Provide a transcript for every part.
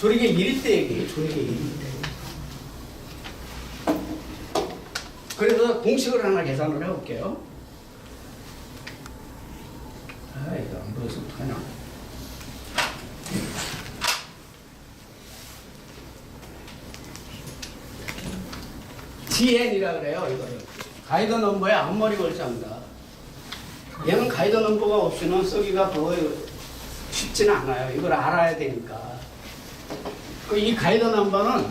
조리개 1일 때 얘기해요. 조리개 1일 때. 그래서 공식을 하나 계산을 해볼게요. 아, 이거 안 보여서 어떡하냐. GN이라 그래요, 이거를. 가이드 넘버에 앞머리 걸자입니다. 얘는 가이드 넘버가 없이는 쓰기가 거의 쉽지는 않아요. 이걸 알아야 되니까. 그이 가이드 넘버는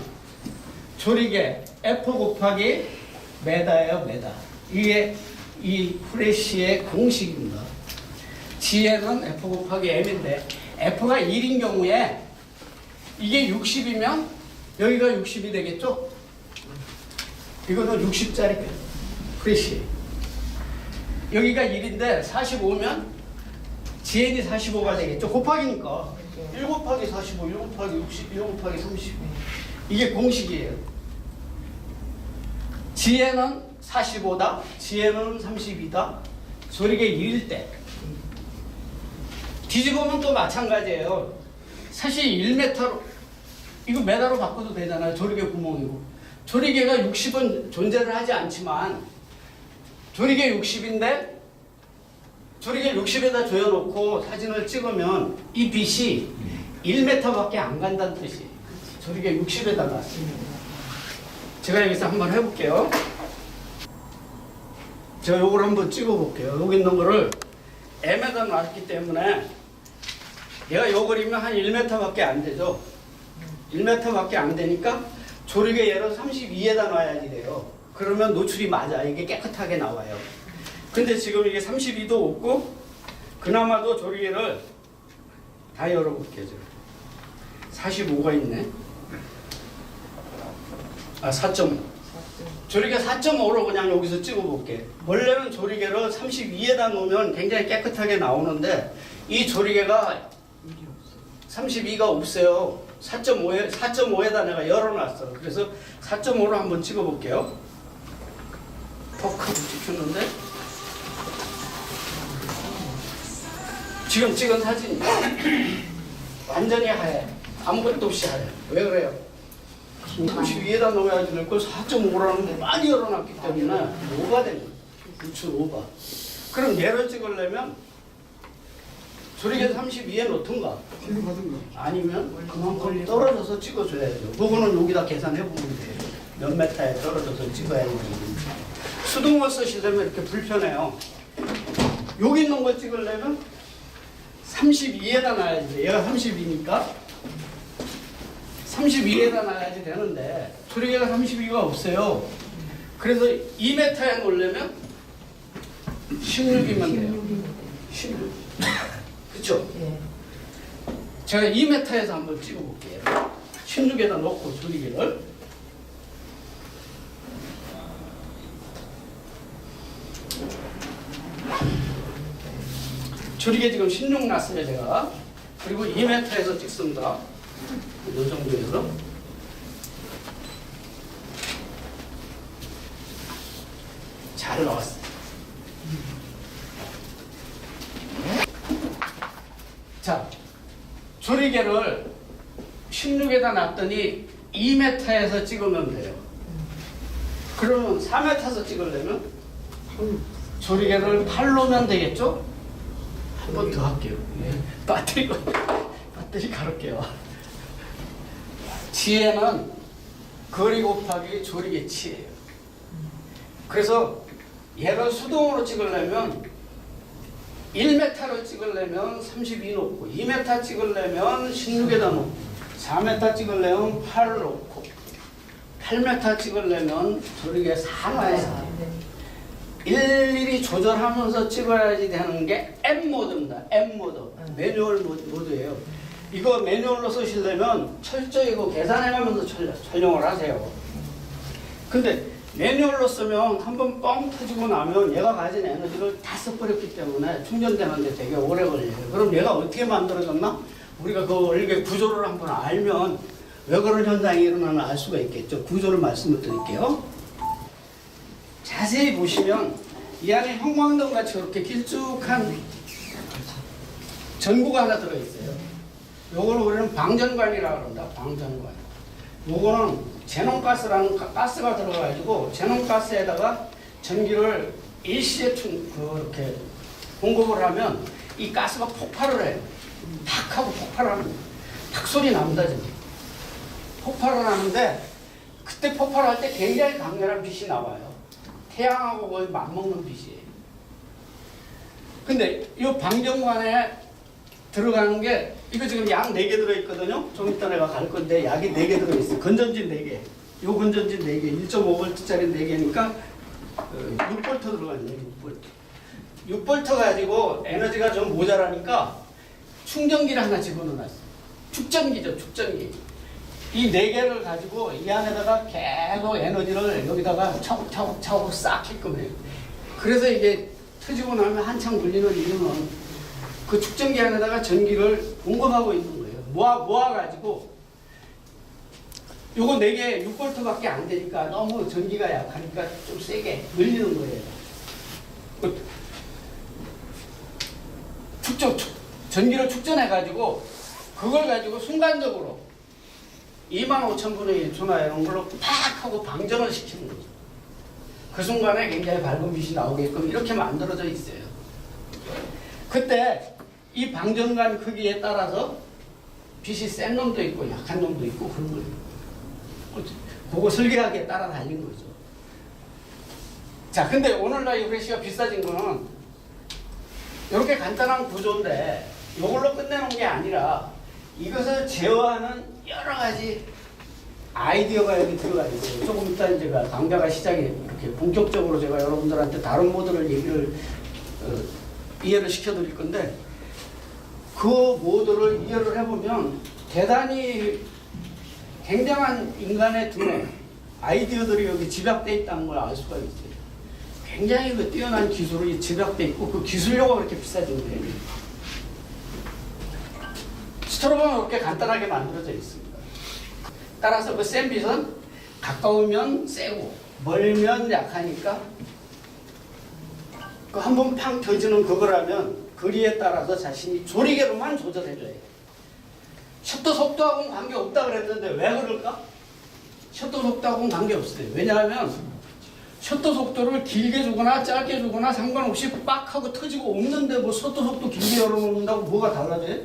조리개 F 곱하기 메다예요, 메다. 이게 이 프레쉬의 공식입니다. G에는 F 곱하기 M인데 F가 1인 경우에 이게 60이면 여기가 60이 되겠죠? 이거는 60짜리 프레쉬. 여기가 1인데 45면 GN이 45가 되겠죠? 곱하기니까. 1 곱하기 45, 1 곱하기 60, 1 곱하기 30. 이게 공식이에요. GN은 45다, GN은 32다. 소리게 1일 때. 뒤집으면 또 마찬가지예요. 사실 1m로, 이거 메다로 바꿔도 되잖아요. 조리개 구멍이고. 조리개가 60은 존재를 하지 않지만, 조리개 60인데, 조리개 60에다 조여놓고 사진을 찍으면 이 빛이 1m밖에 안 간다는 뜻이에요. 조리개 60에다 놨습니다. 제가 여기서 한번 해볼게요. 제가 요걸 한번 찍어볼게요. 여기 있는 거를 M에다 놨기 때문에 얘가 요 그리면 한 1m밖에 안 되죠. 1m밖에 안 되니까 조리개 얘를 32에다 놔야지 돼요. 그러면 노출이 맞아. 이게 깨끗하게 나와요. 근데 지금 이게 32도 없고 그나마도 조리개를 다 열어볼게요. 지금. 45가 있네. 아, 4.5. 조리개 4.5로 그냥 여기서 찍어볼게. 원래는 조리개를 32에다 놓으면 굉장히 깨끗하게 나오는데 이 조리개가 32가 없어요. 4.5에 4.5에다 내가 열어놨어. 그래서 4.5로 한번 찍어볼게요. 퍽 하고 찍혔는데 지금 찍은 사진이 완전히 하얘. 아무것도 없이 하얘. 왜 그래요? 32에다 넣어야지 될걸 4.5라는 게 많이 열어놨기 때문에 오가 되는. 우측 오가. 그럼 얘를 찍으려면 조리개 32에 놓든가 아니면 그만큼 떨어져서 찍어줘야죠. 그거는 여기다 계산해보면 돼요. 몇 메타에 떨어져서 찍어야 되는지. 수동을 쓰시려면 이렇게 불편해요. 여기 있는 걸 찍으려면 32에다 놔야지. 얘가 32니까 32에다 놔야지 되는데 조리개가 32가 없어요. 그래서 2m에 놓으려면 16이면 돼요. 16. 그쵸? 예. 제가 2m에서 한번 찍어볼게요. 16에다 놓고 조리개를. 조리개 지금 16 났어요, 제가. 그리고 2m에서 찍습니다. 이 정도에서. 잘 나왔어요. 자, 조리개를 16에다 놨더니 2m에서 찍으면 돼요. 그러면 4m에서 찍으려면 조리개를 8로면 되겠죠? 한 번 더 할게요. 예. 배터리, 배터리 가를게요. 지혜는 거리 곱하기 조리개 치예요. 그래서 얘를 수동으로 찍으려면 1m로 찍으려면 32 놓고 2m 찍으려면 16에다 놓고 4m 찍으려면 8 놓고 8m 찍으려면 조리개 4 놔야. 일일이 조절하면서 찍어야지 되는 게 M 모드입니다. M 모드. 매뉴얼 모드, 모드예요. 이거 매뉴얼로 쓰시려면 철저히 이거 계산해가면서 촬- 촬영을 하세요. 근데 매뉴얼로 쓰면 한 번 뻥 터지고 나면 얘가 가진 에너지를 다 써버렸기 때문에 충전되는데 되게 오래 걸려요. 그럼 얘가 어떻게 만들어졌나? 우리가 그 이게 구조를 한번 알면 왜 그런 현상이 일어나나 알 수가 있겠죠. 구조를 말씀을 드릴게요. 자세히 보시면 이 안에 형광등 같이 이렇게 길쭉한 전구가 하나 들어있어요. 요걸 우리는 방전관이라고 그런다. 방전관. 요거는 제논가스라는 가- 가스가 들어가지고 제논가스에다가 전기를 일시에 충, 그렇게 공급을 하면 이 가스가 폭발을 해요. 탁 하고 폭발하는. 탁 소리 납니다, 지금. 폭발을 하는데 그때 폭발할 때 굉장히 강렬한 빛이 나와요. 태양하고 거의 맞먹는 빛이에요. 근데 이 방정관에 들어가는 게 이거 지금 약 4개 들어있거든요. 좀 이따 내가 갈 건데 약이 4개 들어있어요. 건전지 4개. 요 건전지 4개. 1.5V짜리 4개니까 6V 들어가네요. 6V. 6V 가지고 에너지가 좀 모자라니까 충전기를 하나 집어넣어놨어요. 축전기죠. 축전기. 이 네 개를 가지고 이 안에다가 계속 에너지를 여기다가 차곡차곡차곡 쌓게끔 해요. 그래서 이게 터지고 나면 한참 걸리는 이유는 그 축전기 안에다가 전기를 공급하고 있는 거예요. 모아 모아가지고 요거 4개 6볼트밖에 안 되니까 너무 전기가 약하니까 좀 세게 늘리는 거예요. 그 축전 축- 전기를 축전해가지고 그걸 가지고 순간적으로 2만 5천 분의 1초나 이런 걸로 팍 하고 방전을 시키는 거죠. 그 순간에 굉장히 밝은 빛이 나오게끔 이렇게 만들어져 있어요. 그때 이 방전관 크기에 따라서 빛이 센 놈도 있고 약한 놈도 있고 그런 거예요. 그거 설계하기에 따라 달린 거죠. 자, 근데 오늘날 이 후레쉬가 비싸진 거는 이렇게 간단한 구조인데 이걸로 끝내는 게 아니라 이것을 제어하는 여러 가지 아이디어가 여기 들어가 있어요. 조금 이따 제가 강좌가 시작이 이렇게 본격적으로 제가 여러분들한테 다른 모드를 얘기를 어, 이해를 시켜드릴 건데 그 모드를 이해를 해보면 대단히 굉장한 인간의 두뇌 아이디어들이 여기 집약돼 있다는 걸 알 수가 있어요. 굉장히 그 뛰어난 기술이 집약돼 있고 그 기술료가 그렇게 거예요. 스트로브는 이렇게 간단하게 만들어져 있습니다. 따라서 그 센 빛은 가까우면 세고 멀면 약하니까 그 한 번팡 터지는 그거라면 거리에 따라서 자신이 조리개로만 조절해줘야 해요. 셔터 속도하고는 관계 없다 그랬는데 왜 그럴까? 셔터 속도하고는 관계 없어요. 왜냐하면 셔터 속도를 길게 주거나 짧게 주거나 상관없이 빡 하고 터지고 없는데 뭐 셔터 속도 길게 열어놓는다고 뭐가 달라져요?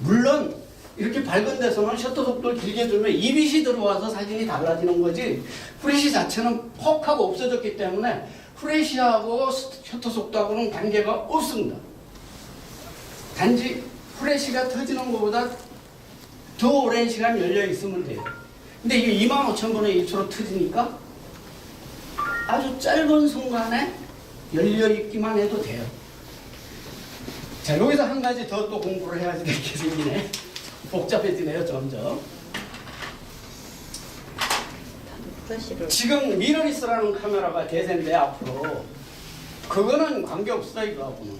물론 이렇게 밝은 데서는 셔터 속도를 길게 주면 이 빛이 들어와서 사진이 달라지는 거지 후레쉬 자체는 퍽 하고 없어졌기 때문에 후레쉬하고 셔터 속도하고는 관계가 없습니다. 단지 후레쉬가 터지는 것보다 더 오랜 시간 열려 있으면 돼요. 근데 이게 2만 5천 분의 1초로 터지니까 아주 짧은 순간에 열려 있기만 해도 돼요. 자, 여기서 한 가지 더 또 공부를 해야지 되게 생기네. 복잡해지네요, 점점. 지금 미러리스라는 카메라가 대세인데 앞으로. 그거는 관계없어 이거하고는.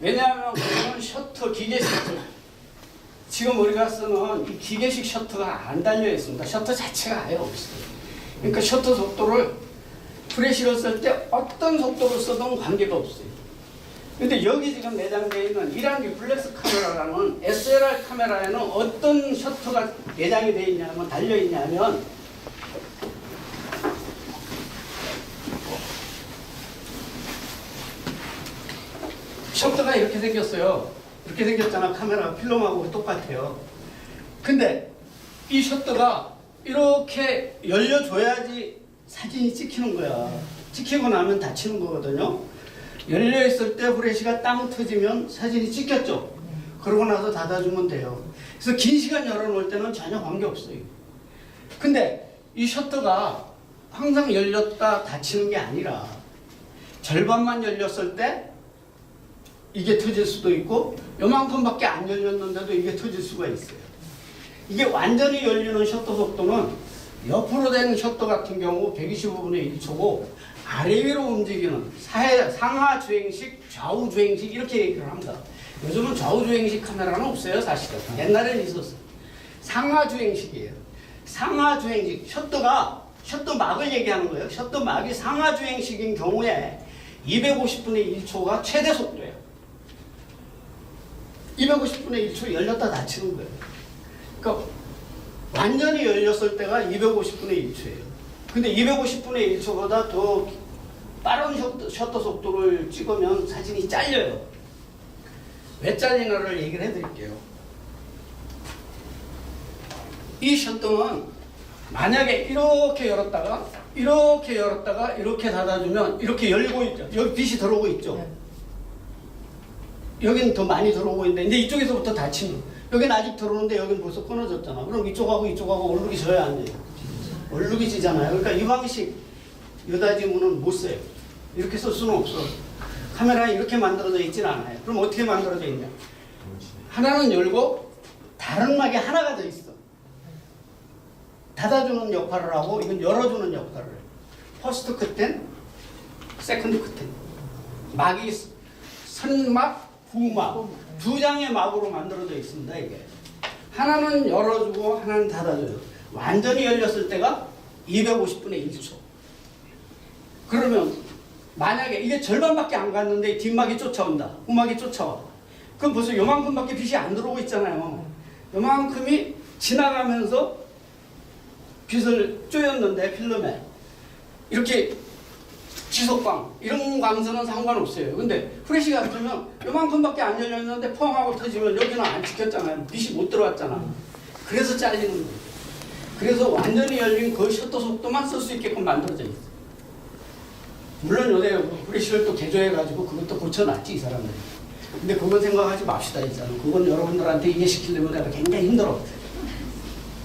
왜냐하면 그거는 셔터 기계 셔터. 지금 우리가 쓰는 이 기계식 셔터가 안 달려 있습니다. 셔터 자체가 아예 없어요. 그러니까 셔터 속도를 프레시를 쓸 때 어떤 속도로 써도 관계가 없어요 근데 여기 지금 내장되어 있는 이란 리플렉스 카메라라는 SLR 카메라에는 어떤 셔터가 내장이 되어 있냐면 달려 있냐면 셔터가 이렇게 생겼어요. 이렇게 생겼잖아. 카메라 필름하고 똑같아요. 근데 이 셔터가 이렇게 열려줘야지 사진이 찍히는 거야. 찍히고 나면 닫히는 거거든요. 열려 있을 때 후레쉬가 땅 터지면 사진이 찍혔죠. 그러고 나서 닫아주면 돼요. 그래서 긴 시간 열어놓을 때는 전혀 관계없어요. 근데 이 셔터가 항상 열렸다 닫히는 게 아니라 절반만 열렸을 때 이게 터질 수도 있고 요만큼밖에 안 열렸는데도 이게 터질 수가 있어요. 이게 완전히 열리는 셔터 속도는 옆으로 된 셔터 같은 경우 125분의 1초고 아래 위로 움직이는 사해, 상하 주행식, 좌우 주행식 이렇게 얘기를 합니다. 요즘은 좌우 주행식 카메라는 없어요 사실은. 옛날에는 있었어요. 상하 주행식이에요. 상하 주행식 셔터가 셔터 막을 얘기하는 거예요. 셔터 막이 상하 주행식인 경우에 250분의 1초가 최대 속도예요. 250분의 1초 열렸다 닫히는 거예요. 그러니까 완전히 열렸을 때가 250분의 1초예요. 근데 250분의 1초보다 더 빠른 셔터, 셔터 속도를 찍으면 사진이 잘려요. 왜 잘리나를 얘기를 해드릴게요. 이 셔터는 만약에 이렇게 열었다가 이렇게 열었다가 이렇게 닫아주면 이렇게 열고 있죠. 여기 빛이 들어오고 있죠. 네. 여기는 더 많이 들어오고 있는데 이제 이쪽에서부터 닫히는 여기는 아직 들어오는데 여기는 벌써 끊어졌잖아. 그럼 이쪽하고 이쪽하고 얼룩이 져야 안 돼요. 얼룩이 지잖아요. 그러니까 이 방식 여다지문은 못 써요. 이렇게 쓸 수는 없어. 카메라에 이렇게 만들어져 있진 않아요. 그럼 어떻게 만들어져 있냐? 하나는 열고 다른 막이 하나가 더 있어. 닫아주는 역할을 하고 이건 열어주는 역할을 해요. 퍼스트 커튼, 세컨드 커튼. 막이 선막, 후막 두 장의 막으로 만들어져 있습니다. 이게 하나는 열어주고 하나는 닫아줘요. 완전히 열렸을 때가 250분의 1초. 그러면 만약에 이게 절반밖에 안 갔는데 뒷막이 쫓아온다. 후막이 쫓아와. 그럼 벌써 요만큼밖에 빛이 안 들어오고 있잖아요. 요만큼이 지나가면서 빛을 쪼였는데 필름에 이렇게 지속광 이런 광선은 상관없어요. 근데 프레시 같으면 요만큼밖에 안 열렸는데 펑하고 터지면 여기는 안 찍혔잖아요. 빛이 못 들어왔잖아. 그래서 잘리는 거예요. 그래서 완전히 열린 그 셔터 속도만 쓸 수 있게끔 만들어져 있어요. 물론 요새 프레시를 또 개조해가지고 그것도 고쳐놨지 이 사람들이. 근데 그건 생각하지 맙시다 있잖아. 그건 여러분들한테 이해시키려면 내가 굉장히 힘들어.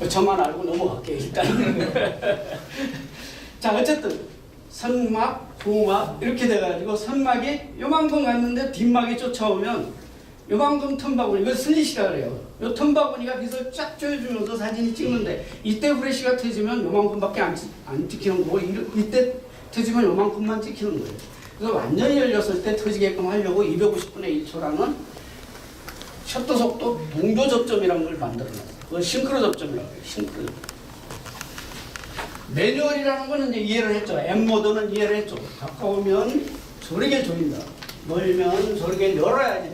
저만 알고 넘어갈게요 일단. 자 어쨌든 선막, 후막 이렇게 돼가지고 선막이 요만큼 갔는데 뒷막이 쫓아오면 요만큼 텀바구니 이거 슬릿이라 그래요. 요 텀바구니가 빛을 쫙 조여주면서 사진이 찍는데 이때 후레쉬가 터지면 요만큼밖에 안, 찍- 안 찍히는 거고 이- 이때 터지면 요만큼만 찍히는 거예요. 그래서 완전히 열렸을 때 터지게끔 하려고 250분의 1초라는 셔터 속도 동조 접점이라는 걸 만들어놨어요. 그걸 싱크로 접점이라고 해요. 싱크로. 매뉴얼이라는 거는 이해를 했죠. M 모드는 이해를 했죠. 가까우면 저리게 조인다. 멀면 저리게 열어야지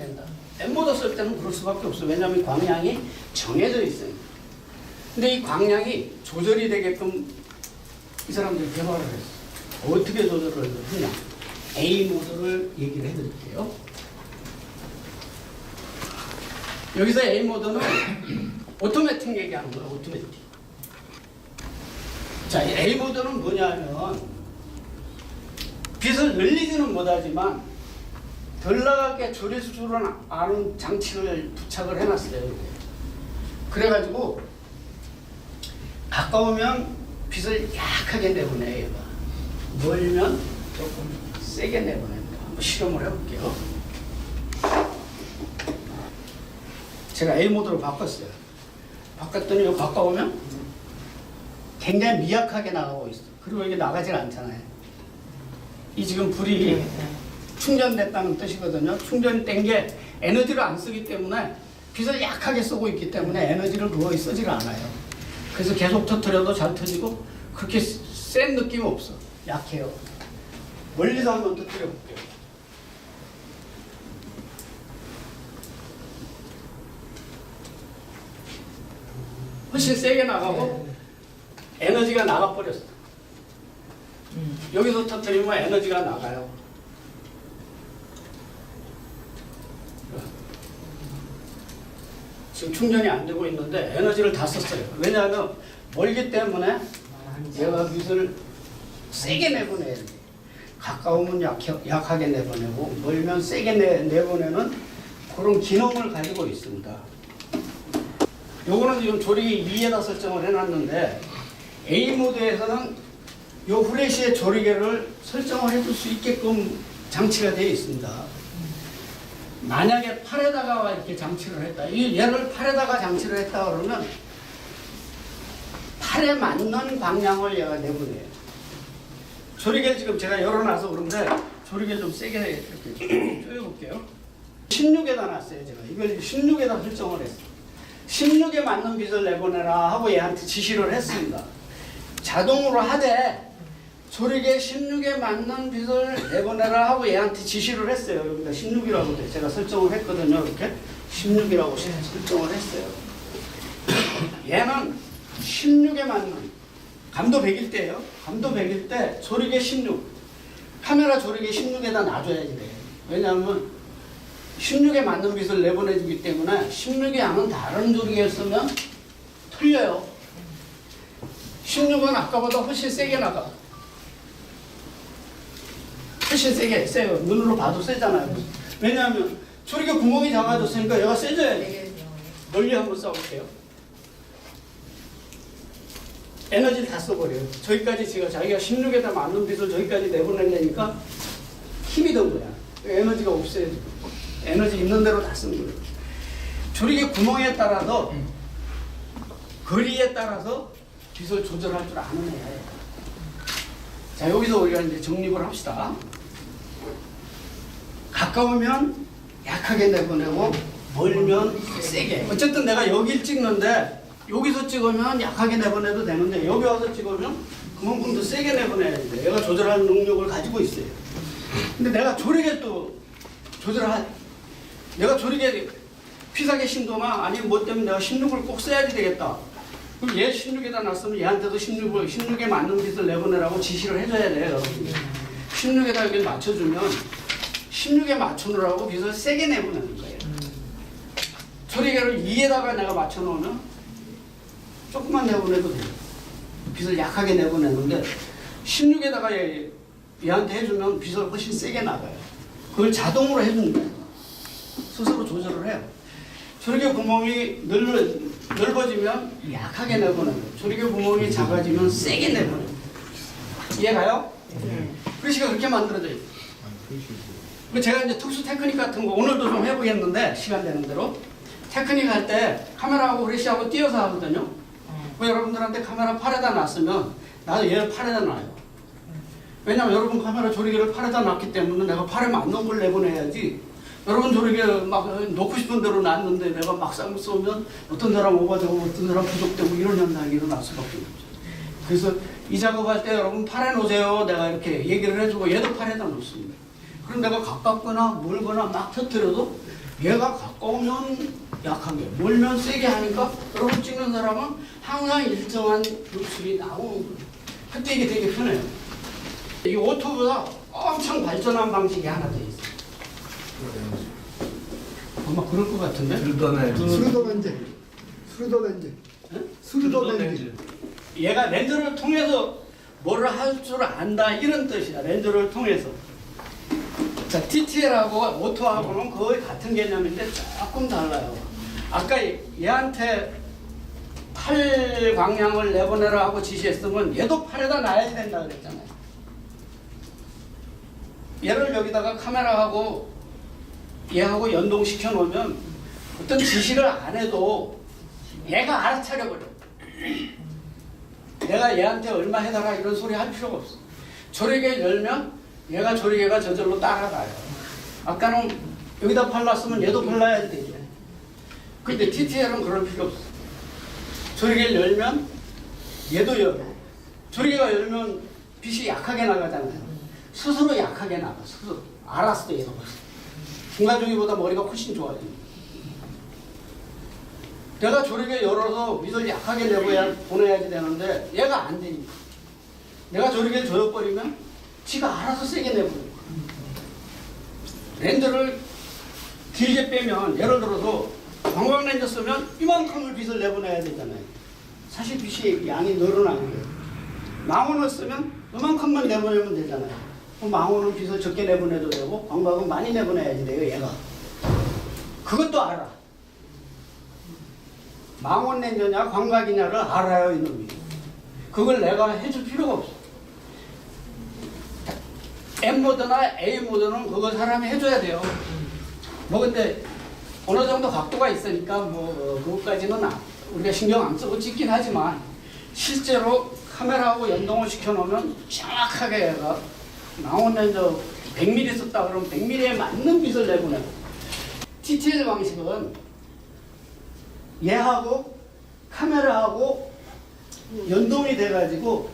모드 쓸 때는 그럴 수밖에 없어. 왜냐하면 광량이 정해져 있어요. 근데 이 광량이 조절이 되게끔 이 사람들이 개발을 했어. 어떻게 조절을 하냐. A 모드를 얘기를 해드릴게요. 여기서 A 모드는 오토매틱 얘기하는 거야. 오토매틱. 자, 이 A 모드는 뭐냐면 빛을 늘리지는 못하지만 덜 나가게 조릴 줄 아는 장치를 부착을 해놨어요. 그래가지고 가까우면 빛을 약하게 내보내요. 얘가. 멀면 조금 세게 내보냅니다. 한번 실험을 해볼게요. 제가 A 모드로 바꿨어요. 바꿨더니 여기 가까우면 굉장히 미약하게 나가고 있어. 그리고 이게 나가질 않잖아요. 이 지금 불이 충전됐다는 뜻이거든요. 충전된 게 에너지를 안 쓰기 때문에 빛을 약하게 쓰고 있기 때문에 에너지를 거의 쓰질 않아요. 그래서 계속 터트려도 잘 터지고 그렇게 센 느낌 없어. 약해요. 멀리서 한번 터트려 볼게요. 훨씬 세게 나가고 에너지가 나가버렸어. 여기서 터트리면 에너지가 나가요. 지금 충전이 안 되고 있는데 에너지를 다 썼어요. 왜냐하면 멀기 때문에 얘가 빛을 세게 내보내야 돼. 가까우면 약해, 약하 게 내보내고 멀면 세게 내, 내보내는 그런 기능을 가지고 있습니다. 요거는 지금 조리기 2에다 설정을 해놨는데 A 모드에서는 요 후레쉬의 조리개를 설정을 해줄 수 있게끔 장치가 되어 있습니다. 만약에 팔에다가 이렇게 장치를 했다. 이 얘를 팔에다가 장치를 했다 그러면 팔에 맞는 방향을 얘가 내보내요. 조리개 지금 제가 열어놔서 그런데 조리개 좀 세게 이렇게 조여볼게요. 16에다 놨어요 제가. 이걸 16에다 설정을 했어요. 16에 맞는 빛을 내보내라 하고 얘한테 지시를 했습니다. 자동으로 하되 조리개 16에 맞는 빛을 내보내라 하고 얘한테 지시를 했어요. 여기다 16이라고 제가 설정을 했거든요. 이렇게 16이라고 설정을 했어요. 얘는 16에 맞는 감도 100일 때예요. 감도 100일 때 조리개 16. 카메라 조리개 16에다 놔줘야지 돼. 왜냐하면 16에 맞는 빛을 내보내주기 때문에 16의 양은 다른 조리개에 쓰면 틀려요. 16은 아까보다 훨씬 세게 나가. 훨씬 세게 세요. 눈으로 봐도 세잖아요. 왜냐하면 조리개 구멍이 작아졌으니까 얘가 세져야 돼. 멀리 한번 써볼게요. 에너지를 다 써버려요. 저기까지 지금 자기가 16에다 맞는 빛을 저기까지 내보내려니까 힘이 든 거야. 에너지가 없어요. 지금. 에너지 있는 대로 다 쓰는 거예요. 조리개 구멍에 따라서 거리에 따라서 빛을 조절할 줄 아는 애야. 자 여기서 우리가 이제 정립을 합시다. 가까우면 약하게 내보내고 멀면 세게. 어쨌든 내가 여길 찍는데 여기서 찍으면 약하게 내보내도 되는데 여기 와서 찍으면 그만큼 더 세게 내보내야 돼. 얘가 조절하는 능력을 가지고 있어요. 근데 내가 조리개 또 조절할 내가 조리개 피사계 신도나 아니면 뭐 때문에 내가 16을 꼭 써야지 되겠다. 그럼 얘 16에다 놨으면 얘한테도 16을 16에 맞는 빛을 내보내라고 지시를 해줘야 돼요. 16에다 여기 맞춰주면 16에 맞춰놓으라고 빛을 세게 내보내는 거예요. 조리개를 2에다가 내가 맞춰놓으면 조금만 내보내도 돼요. 빛을 약하게 내보내는데 16에다가 얘, 얘한테 해주면 빛을 훨씬 세게 나가요. 그걸 자동으로 해주는 거예요. 스스로 조절을 해요. 조리개 구멍이 넓, 넓어지면 약하게 내보내고 조리개 구멍이 작아지면 세게 내보내고 이해가요? 글씨가 그렇게 만들어져 있어요. 그 제가 이제 특수 테크닉 같은 거 오늘도 좀 해보겠는데 시간 되는 대로 테크닉 할 때 카메라하고 브레시하고 띄어서 하거든요. 그 여러분들한테 카메라 팔에다 놨으면 나도 얘를 팔에다 놔요. 왜냐면 여러분 카메라 조리개를 팔에다 놨기 때문에 내가 팔에 맞는 걸 내보내야지. 여러분 조리개 막 놓고 싶은 대로 놨는데 내가 막상 쏘면 어떤 사람 오버되고 어떤 사람 부족되고 이런 현상이 일어날 수밖에 없죠. 그래서 이 작업할 때 여러분 팔에 놓으세요. 내가 이렇게 얘기를 해주고 얘도 팔에다 놓습니다. 그럼 내가 가깝거나 멀거나 막 터뜨려도 얘가 가까우면 약하게 멀면 세게 하니까 여러분 찍는 사람은 항상 일정한 노출이 나오는 거예요. 그때 이게 되게 편해요. 이 오토보다 엄청 발전한 방식이 하나 더 있어요. 아마 그럴 것 같은데? 수르도 렌즈. 수르도 렌즈. 응? 수르도 렌즈. 얘가 렌즈를 통해서 뭐를 할 줄 안다 이런 뜻이야. 렌즈를 통해서. 자, TTL하고 오토하고는 거의 같은 개념인데 조금 달라요. 아까 얘한테 팔 방향을 내보내라 하고 지시했으면 얘도 팔에다 놔야 된다 그랬잖아요. 얘를 여기다가 카메라하고 얘하고 연동시켜 놓으면 어떤 지시를 안 해도 얘가 알아차려 버려. 내가 얘한테 얼마 해달라 이런 소리 할 필요가 없어. 조리개 열면 얘가 조리개가 저절로 따라가요. 아까는 여기다 팔랐으면 얘도 팔라야 되죠. 근데 TTL은 그럴 필요 없어. 조리개를 열면 얘도 열어. 조리개가 열면 빛이 약하게 나가잖아요. 스스로 약하게 나가. 스스로. 알았어 얘도 벌써. 중간중이보다 머리가 훨씬 좋아요. 내가 조리개 열어서 빛을 약하게 내보야 보내야지 되는데 얘가 안 되니까. 내가 조리개를 조여버리면 지가 알아서 세게 내보내고. 렌즈를 길게 빼면 예를 들어서 광각 렌즈 쓰면 이만큼을 빛을 내보내야 되잖아요. 사실 빛이 양이 늘어나는 거예요. 망원을 쓰면 이만큼만 내보내면 되잖아요. 망원은 빛을 적게 내보내도 되고 광각은 많이 내보내야지 돼요, 얘가. 그것도 알아. 망원 렌즈냐 광각이냐를 알아요, 이놈이. 그걸 내가 해줄 필요가 없어. M 모드나 A 모드는 그거 사람이 해줘야 돼요. 뭐 근데 어느 정도 각도가 있으니까 뭐 어, 그것까지는 아- 우리가 신경 안 쓰고 찍긴 하지만 실제로 카메라하고 연동을 시켜놓으면 정확하게 얘가 망원 렌즈 100mm 썼다 그러면 100mm에 맞는 빛을 내보내고 TTL 방식은 얘하고 카메라하고 연동이 돼가지고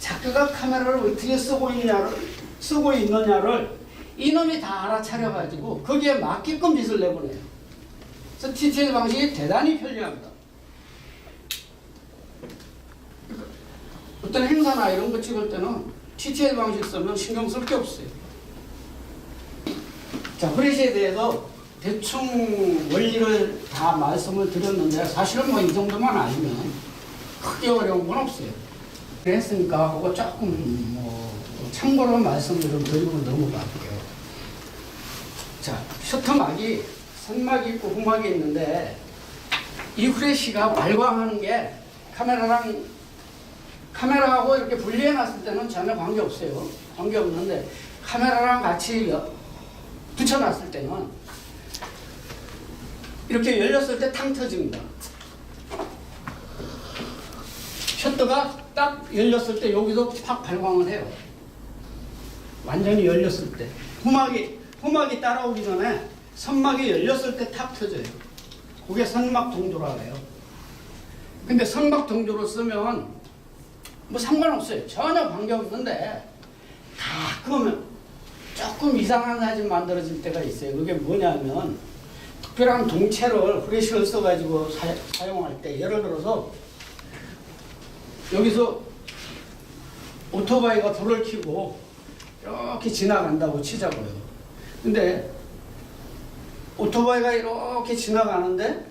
작가가 카메라를 어떻게 쓰고 있냐를 쓰고 있느냐를 이놈이 다 알아차려가지고 거기에 맞게끔 빛을 내보내요. 그래서 TTL 방식이 대단히 편리합니다. 어떤 행사나 이런 거 찍을 때는 TTL 방식 쓰면 신경 쓸 게 없어요. 자, 후레쉬에 대해서 대충 원리를 다 말씀을 드렸는데 사실은 뭐 이 정도만 알면 크게 어려운 건 없어요. 그랬으니까 그거 조금 뭐 참고로 말씀을 좀 드리고 넘어갈게요. 자, 셔터막이 선막이 있고 후막이 있는데 이 후레쉬가 발광하는 게 카메라랑 카메라하고 이렇게 분리해 놨을 때는 전혀 관계 없어요. 관계 없는데 카메라랑 같이 여- 붙여 놨을 때는 이렇게 열렸을 때 탕 터집니다. 셔터가 딱 열렸을 때 여기서 확 발광을 해요. 완전히 열렸을 때. 후막이, 후막이 따라오기 전에 선막이 열렸을 때 탁 터져요. 그게 선막 동조라고 해요. 근데 선막 동조로 쓰면 뭐 상관없어요. 전혀 관계없는데 가끔은 조금 이상한 사진 만들어질 때가 있어요. 그게 뭐냐면 특별한 동체를 후레쉬를 써가지고 사, 사용할 때 예를 들어서 여기서 오토바이가 불을 켜고 이렇게 지나간다고 치자고요. 근데 오토바이가 이렇게 지나가는데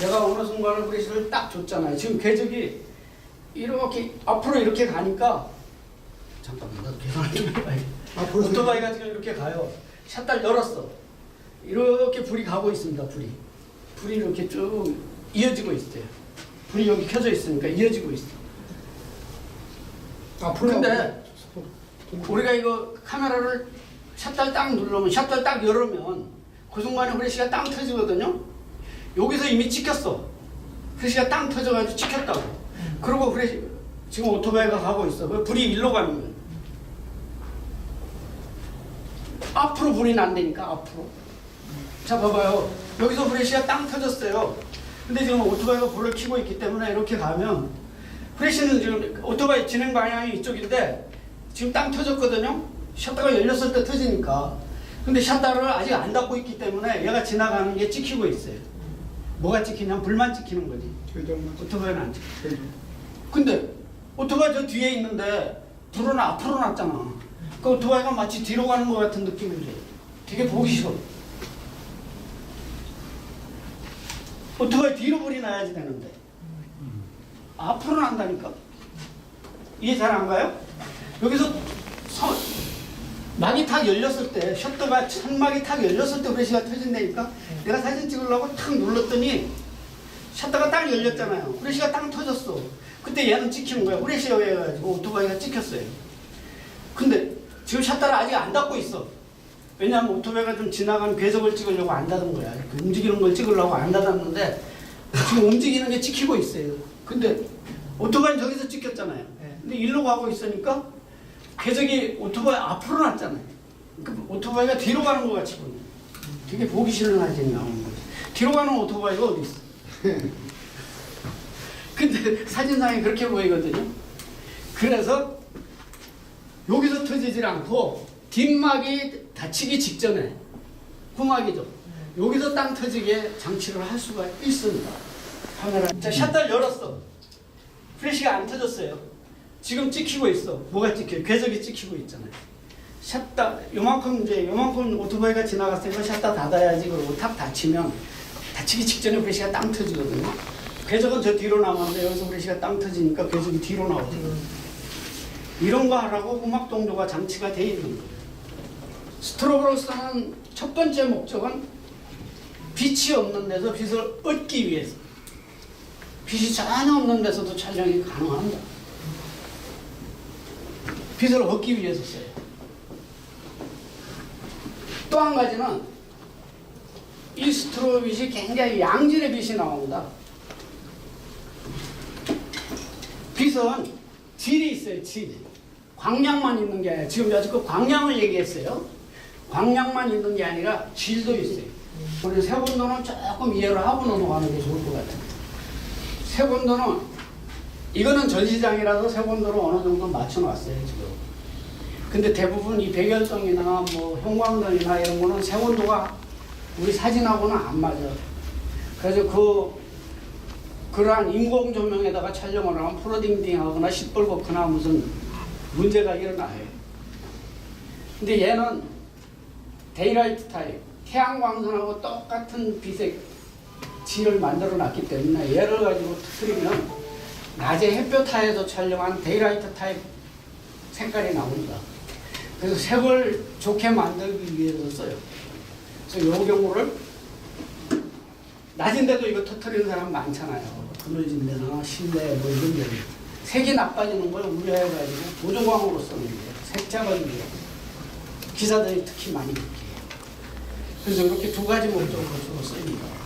내가 어느 순간에 후레쉬를 딱 줬잖아요. 지금 궤적이 이렇게 앞으로 이렇게 가니까 잠깐만 나도 계산을 좀 해봐야지. 앞으로 오토바이가 지금 이렇게 가요. 샷달 열었어. 이렇게 불이 가고 있습니다. 불이. 불이 이렇게 쭉 이어지고 있어요. 불이 여기 켜져 있으니까 이어지고 있어. 앞으로 근데 우리가 이거 카메라를 샷달 딱 누르면 샷달 딱 열으면 그 순간에 후레쉬가 땅 터지거든요. 여기서 이미 찍혔어. 후레쉬가 땅 터져가지고 찍혔다고. 그리고 후레쉬 지금 오토바이가 가고 있어. 그 불이 일로 거예요. 앞으로 불이 난다니까 앞으로. 자 봐봐요. 여기서 후레쉬가 땅 터졌어요. 근데 지금 오토바이가 불을 켜고 있기 때문에 이렇게 가면 후레쉬는 지금 오토바이 진행 방향이 이쪽인데 지금 땅 터졌거든요. 셔터가 열렸을 때 터지니까. 근데 셔터를 아직 안 닫고 있기 때문에 얘가 지나가는 게 찍히고 있어요. 뭐가 찍히냐면 불만 찍히는 거지. 오토바이는 안 찍혀. 교정. 근데 오토바이 저 뒤에 있는데 불은 앞으로 났잖아. 그 오토바이가 마치 뒤로 가는 것 같은 느낌이지. 되게 보기 싫어. 오토바이 뒤로 불이 나야지 되는데. 앞으로 난다니까. 이해 잘 안 가요? 여기서 서, 막이 탁 열렸을 때, 셔터가 천막이 탁 열렸을 때 후레쉬가 터진다니까. 내가 사진 찍으려고 탁 눌렀더니 셔터가 딱 열렸잖아요. 후레쉬가 딱 터졌어. 그때 얘는 찍히는 거야. 후레쉬가 해가지고 오토바이가 찍혔어요. 근데 지금 셔터를 아직 안 닫고 있어. 왜냐하면 오토바이가 좀 지나가는 궤적을 찍으려고 안 닫은 거야. 움직이는 걸 찍으려고 안 닫았는데 지금 움직이는 게 찍히고 있어요. 근데 오토바이는 저기서 찍혔잖아요. 근데 일로 가고 있으니까 궤적이 오토바이 앞으로 났잖아요. 그러니까 오토바이가 뒤로 가는 것 같이 보여. 되게 보기 싫은 사진이 나오는 거지. 뒤로 가는 오토바이가 어디 있어? 근데 사진상에 그렇게 보이거든요. 그래서 여기서 터지질 않고 뒷막이 닫히기 직전에 후막이죠. 여기서 땅 터지게 장치를 할 수가 있습니다. 카메라. 자, 샷달 열었어. 프레시가 안 터졌어요. 지금 찍히고 있어. 뭐가 찍혀요? 궤적이 찍히고 있잖아요. 샷다 요만큼 이제 요만큼 오토바이가 지나갔으니까 샷다 닫아야지 그러고 탁 닫히면 닫히기 직전에 브레시가 땅 터지거든요. 궤적은 저 뒤로 남았는데 여기서 브레시가 땅 터지니까 궤적이 뒤로 나오거든요. 이런 거 하라고 음악 동조가 장치가 돼 있는 거예요. 스트로브로 쓰는 첫 번째 목적은 빛이 없는 데서 빛을 얻기 위해서. 빛이 전혀 없는 데서도 촬영이 가능합니다. 빛을 얻기 위해서 써요. 또 한 가지는 이 스트로브 빛이 굉장히 양질의 빛이 나옵니다. 빛은 질이 있어요, 질. 광량만 있는 게 아니라 지금 여지껏 광량을 얘기했어요. 광량만 있는 게 아니라 질도 있어요. 우리 세번도는 조금 이해를 하고 넘어가는 게 좋을 것 같아요. 세번도는 이거는 전시장이라서 세번도를 어느 정도 맞춰놨어요 지금. 근데 대부분 이 백열동이나 뭐 형광등이나 이런 거는 세원도가 우리 사진하고는 안 맞아. 그래서 그 그러한 인공 조명에다가 촬영을 하면 프로딩딩하거나 시뻘겋거나 무슨 문제가 일어나요. 근데 얘는 데이라이트 타입, 태양광선하고 똑같은 빛의 질을 만들어 놨기 때문에 얘를 가지고 터뜨리면 낮에 햇볕 하에서 촬영한 데이라이트 타입 색깔이 나옵니다. 그래서 색을 좋게 만들기 위해서 써요. 그래서 이 경우를 낮인데도 이거 터트리는 사람 많잖아요. 그늘진 데나 실내 뭐 이런 데 색이 나빠지는 걸 우려해가지고 보조광으로 쓰는 거예요. 색 잡아주기 위해. 기사들이 특히 많이 그렇게 해요. 그래서 이렇게 두 가지 목적으로 주로 쓰입니다.